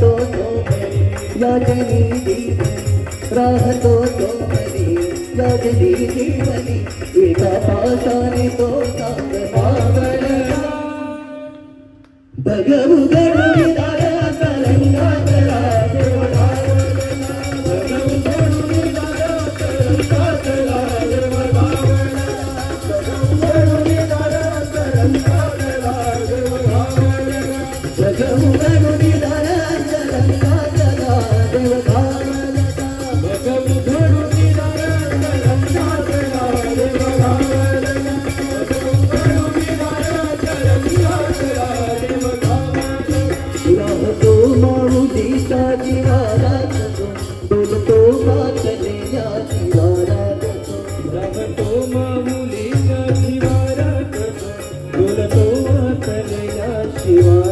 तो जीवनी राहतो तो मरी याजनी जीवनी एका पासाने तो साग पावला भगवु गणु दारा कलंगा करा देवता। भगवु गणु दारा कलंगा करा